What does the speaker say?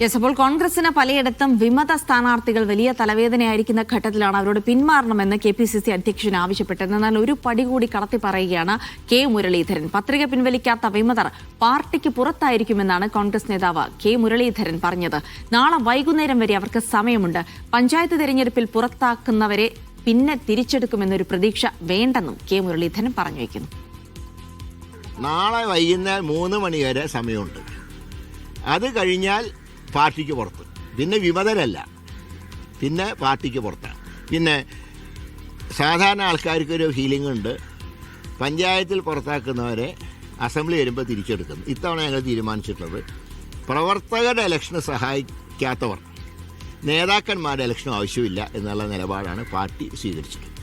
Yes അപ്പോൾ കോൺഗ്രസിന് പലയിടത്തും വിമത സ്ഥാനാർത്ഥികൾ വലിയ തലവേദനയായിരിക്കുന്ന ഘട്ടത്തിലാണ് അവരോട് പിന്മാറണമെന്ന് കെ പി സി സി അധ്യക്ഷൻ ആവശ്യപ്പെട്ടത്. എന്നാൽ ഒരു പടി കൂടി കടത്തി പറയുകയാണ് കെ മുരളീധരൻ. പത്രിക പിൻവലിക്കാത്ത വിമതർ പാർട്ടിക്ക് പുറത്തായിരിക്കുമെന്നാണ് കോൺഗ്രസ് നേതാവ് കെ മുരളീധരൻ പറഞ്ഞത്. നാളെ വൈകുന്നേരം വരെ അവർക്ക് സമയമുണ്ട്. പഞ്ചായത്ത് തെരഞ്ഞെടുപ്പിൽ പുറത്താക്കുന്നവരെ പിന്നെ തിരിച്ചെടുക്കുമെന്നൊരു പ്രതീക്ഷ വേണ്ടെന്നും കെ മുരളീധരൻ പറഞ്ഞു വയ്ക്കുന്നു നാളെ വൈകുന്നേരം മൂന്ന് മണി വരെ സമയമുണ്ട്. അത് കഴിഞ്ഞാൽ പാർട്ടിക്ക് പുറത്ത്. പിന്നെ വിമതരല്ല. പിന്നെ പാർട്ടിക്ക് പുറത്താണ് പിന്നെ സാധാരണ ആൾക്കാർക്ക് ഒരു ഫീലിംഗ് ഉണ്ട്. പഞ്ചായത്തിൽ പുറത്താക്കുന്നവരെ അസംബ്ലി വരുമ്പോൾ തിരിച്ചെടുക്കുന്നു. ഇത്തവണ ഞങ്ങൾ തീരുമാനിച്ചിട്ടുള്ളത് പ്രവർത്തകരുടെ ഇലക്ഷന് സഹായിക്കാത്തവർ. നേതാക്കന്മാരുടെ ഇലക്ഷനും ആവശ്യമില്ല എന്നുള്ള നിലപാടാണ് പാർട്ടി സ്വീകരിച്ചത്